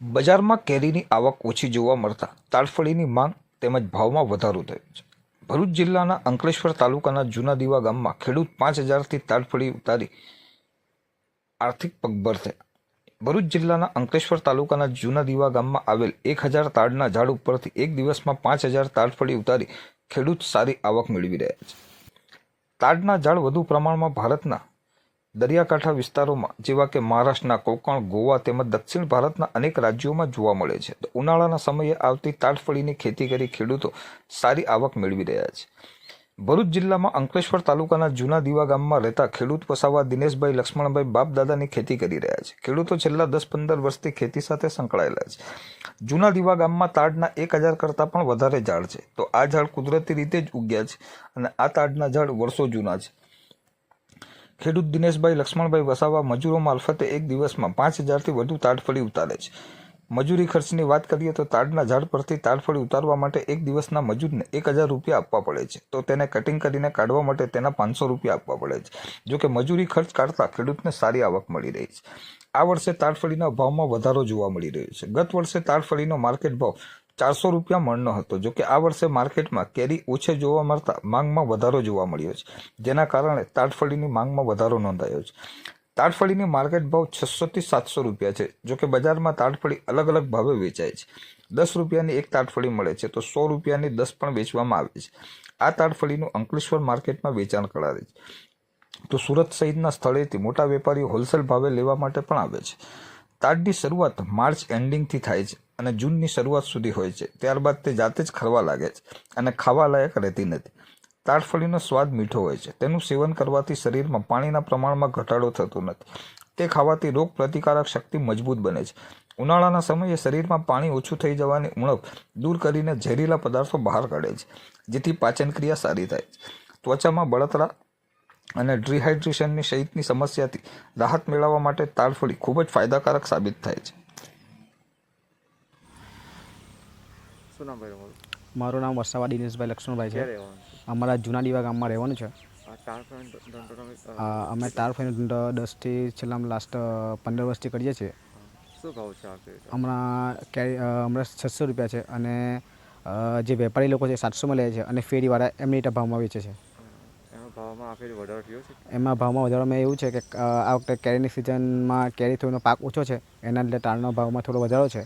બજારમાં કેરીની આવક ઓછી જોવા મળતા તાડફળીની માંગ તેમજ ભાવમાં વધારો થયો છે. ભરૂચ જિલ્લાના અંકલેશ્વર તાલુકાના જૂના દીવા ગામમાં ખેડૂત પાંચ હજારથી તાડફળી ઉતારી આર્થિક પગભર થયા. ભરૂચ જિલ્લાના અંકલેશ્વર તાલુકાના જૂના દીવા ગામમાં આવેલ એક હજાર તાડના ઝાડ ઉપરથી એક દિવસમાં પાંચ હજાર તાડફળી ઉતારી ખેડૂત સારી આવક મેળવી રહ્યા છે. તાડના ઝાડ વધુ પ્રમાણમાં ભારતના દરિયાકાંઠા વિસ્તારોમાં, જેવા કે મહારાષ્ટ્રના કોંકણ, ગોવા તેમજ દક્ષિણ ભારતના અનેક રાજ્યોમાં જોવા મળે છે. ઉનાળાના સમયે આવતી તાડફળીની ખેતી કરી ખેડૂતો સારી આવક મેળવી રહ્યા છે. ભરૂચ જિલ્લામાં અંકલેશ્વર તાલુકાના જૂના દીવા ગામમાં રહેતા ખેડૂત વસાવા દિનેશભાઈ લક્ષ્મણભાઈ બાપ દાદાની ખેતી કરી રહ્યા છે. ખેડૂતો છેલ્લા દસ પંદર વર્ષથી ખેતી સાથે સંકળાયેલા છે. જૂના દીવા ગામમાં તાડના એક હજાર કરતાં પણ વધારે ઝાડ છે. તો આ ઝાડ કુદરતી રીતે જ ઉગ્યા છે અને આ તાડના ઝાડ વર્ષો જૂના છે. ખેડૂત દિનેશભાઈ લક્ષ્મણભાઈ વસાવા મજૂરો મારફતે એક દિવસમાં પાંચ હજારથી વધુ તાડફળી ઉતારે છે. મજૂરી ખર્ચની વાત કરીએ તો તાડના ઝાડ પરથી તાડફળી ઉતારવા માટે એક દિવસના મજૂરને એક હજાર રૂપિયા આપવા પડે છે. તો તેને કટિંગ કરીને કાઢવા માટે તેના પાંચસો રૂપિયા આપવા પડે છે. જોકે મજૂરી ખર્ચ કાઢતા ખેડૂતને સારી આવક મળી રહી છે. આ વર્ષે તાડફળીના ભાવમાં વધારો જોવા મળી રહ્યો છે. ગત વર્ષે તાડફળીનો માર્કેટ ભાવ ચારસો રૂપિયા મણનો હતો. જો કે આ વર્ષે માર્કેટમાં કેરી ઓછે જોવા મળતા માંગમાં વધારો જોવા મળ્યો છે. જેના કારણે તાટફળીની માંગમાં વધારો નોંધાયો છે. તાટફળીની માર્કેટ ભાવ છસોથી સાતસો રૂપિયા છે. જોકે બજારમાં તાટફળી અલગ અલગ ભાવે વેચાય છે. દસ રૂપિયાની એક તાટફળી મળે છે તો સો રૂપિયાની દસ પણ વેચવામાં આવે છે. આ તાટફળીનું અંકલેશ્વર માર્કેટમાં વેચાણ કરાવે છે. તો સુરત સહિતના સ્થળેથી મોટા વેપારીઓ હોલસેલ ભાવે લેવા માટે પણ આવે છે. તાડની શરૂઆત માર્ચ એન્ડિંગથી થાય છે અને જૂનની શરૂઆત સુધી હોય છે. ત્યારબાદ તે જાતે જ ખરવા લાગે છે અને ખાવા લાયક રહેતી નથી. તાડફળીનો સ્વાદ મીઠો હોય છે. તેનું સેવન કરવાથી શરીરમાં પાણીના પ્રમાણમાં ઘટાડો થતો નથી. તે ખાવાથી રોગ પ્રતિકારક શક્તિ મજબૂત બને છે. ઉનાળાના સમયે શરીરમાં પાણી ઓછું થઈ જવાની ઉણપ દૂર કરીને ઝેરીલા પદાર્થો બહાર કાઢે છે, જેથી પાચન ક્રિયા સારી થાય છે. ત્વચામાં બળતરા અને ડિહાઇડ્રેશનની સહિતની સમસ્યાથી રાહત મેળવવા માટે તાડફળી ખૂબ જ ફાયદાકારક સાબિત થાય છે. શું નામ ભાઈ મારું નામ વસાવા દિનેશભાઈ લક્ષ્મણભાઈ છે. અમારા જૂના દીવા ગામમાં રહેવાનું છે. અમે તાર ફાઈનો ધંધો દસથી છેલ્લા લાસ્ટ પંદર વર્ષથી કરીએ છીએ. શું ભાવ છે હમણાં કેરી હમણાં છસો રૂપિયા છે અને જે વેપારી લોકો છે સાતસોમાં લે છે અને ફેરીવાળા એમની ભાવમાં વેચે છે. ભાવમાં વધારો થયો છે? એમાં ભાવમાં વધારોમાં એવું છે કે આ વખતે કેરીની સિઝનમાં કેરી થોડીનો પાક ઓછો છે, એના લીધે ટાળનો ભાવમાં થોડો વધારો છે.